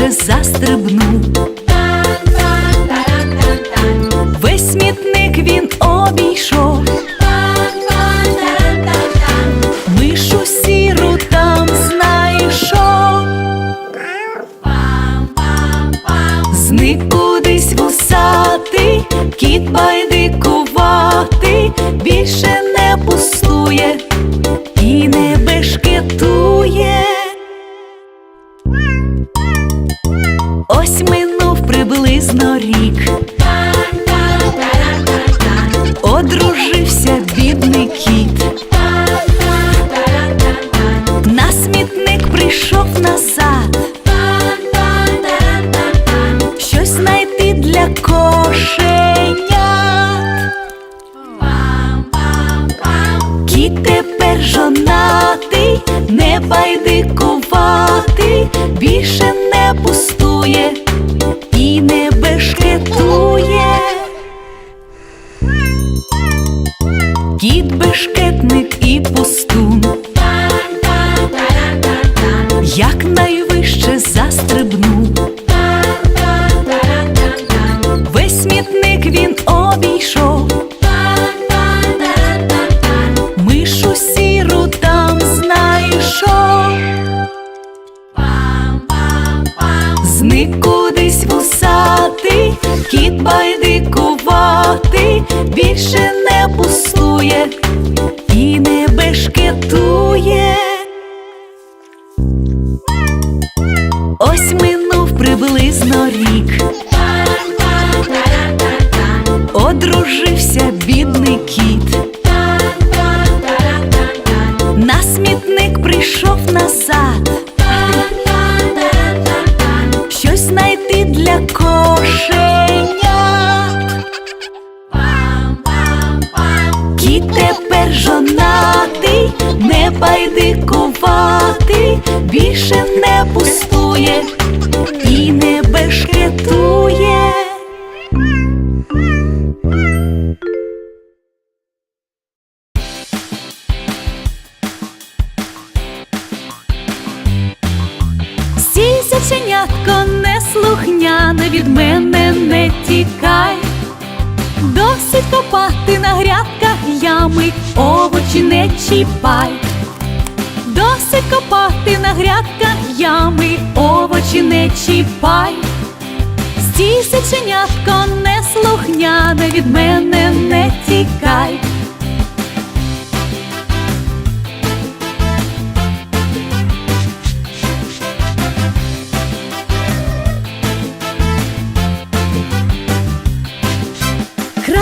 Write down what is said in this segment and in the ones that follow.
вже застрибнув. одружився бідний кіт. стрибну. Одружився бідний кіт. На смітник прийшов назад. Щось знайти для кошенят. Кіт тепер жонатий, не байдикуватий, зайченятко, неслухняне від мене не тікай. Досить копати на грядках ями, овочі не чіпай. Досить копати на грядках ями, овочі не чіпай. Стій, сеченятко, неслухняне від мене не тікай.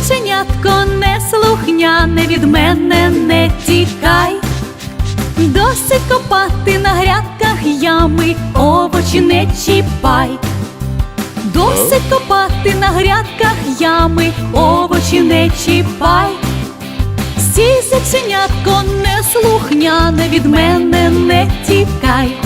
Стій, сеченятко, неслухняне від мене не тікай. Досить копати на грядках ями, овочі не чіпай. Досить копати на грядках ями, овочі не чіпай. Стій, сеченятко, неслухняне від мене не тікай.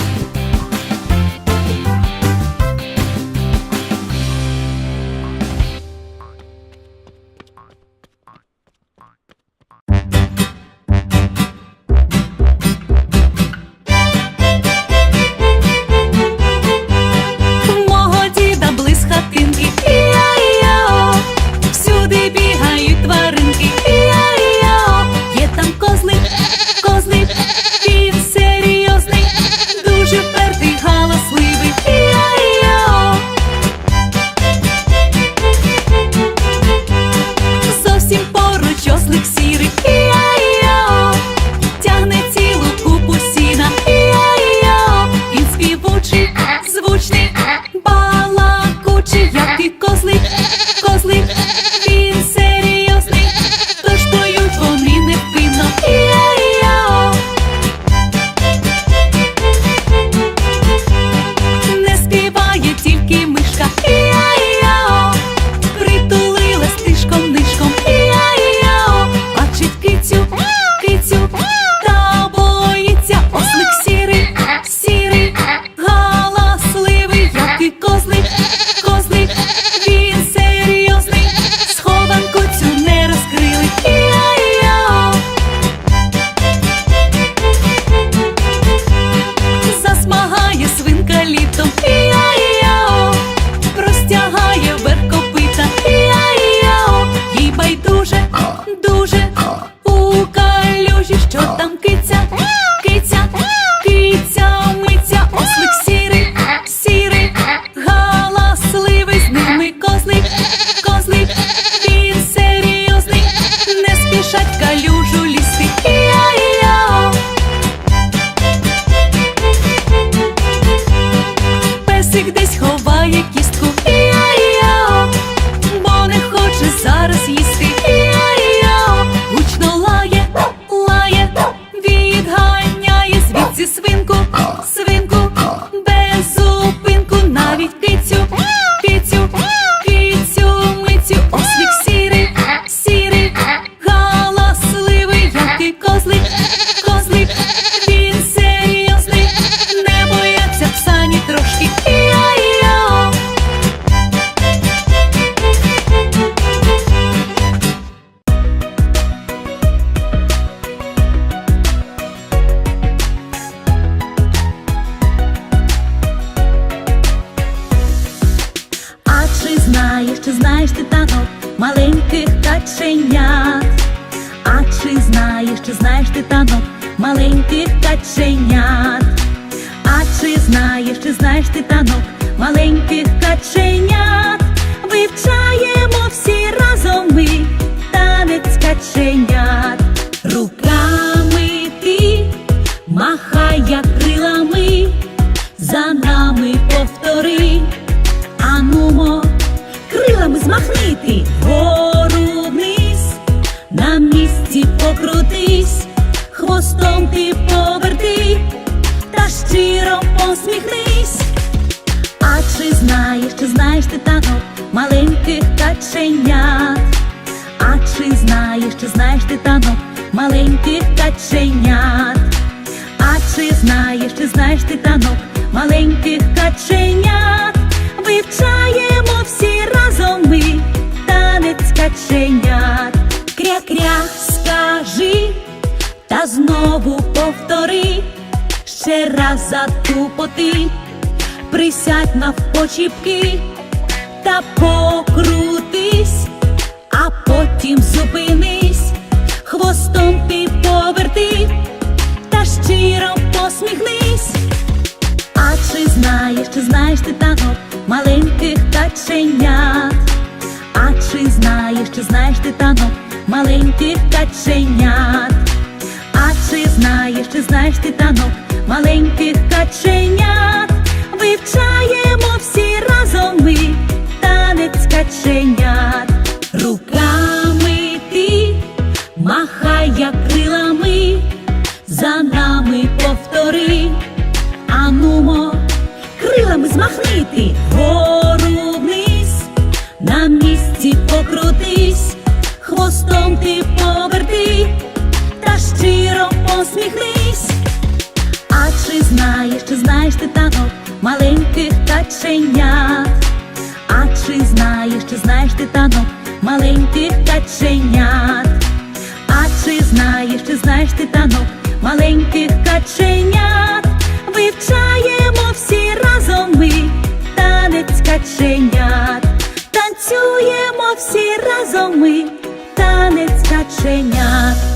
Чи знаєш, чи знаєш ти танок маленьких каченят? Вивчаємо всі разом ми танець каченят. Руками ти махай як крилами, за нами повтори. Анумо, крилами змахнити вгору посміхнись. А чи знаєш, чи знаєш ти танок маленьких каченят? А чи знаєш, чи знаєш ти танок маленьких каченят? А чи знаєш, чи знаєш ти танок маленьких каченят? Вивчаємо всі разом ми танець каченят. Кря-кря, скажи, та знову повтори, ще раз затупоти, присядь навпочіпки та покрутись, а потім зупинись, хвостом ти поверти та щиро посміхнись. А чи знаєш, чи знаєш ти танок маленьких каченят? А чи знаєш, чи знаєш ти танок маленьких каченят? А чи знаєш, чи знаєш ти танок маленьких каченят? Каченят? А чи знаєш, чи знаєш ти танок маленьких каченят? Вивчаємо всі разом ми танець каченят, танцюємо всі разом ми танець каченят.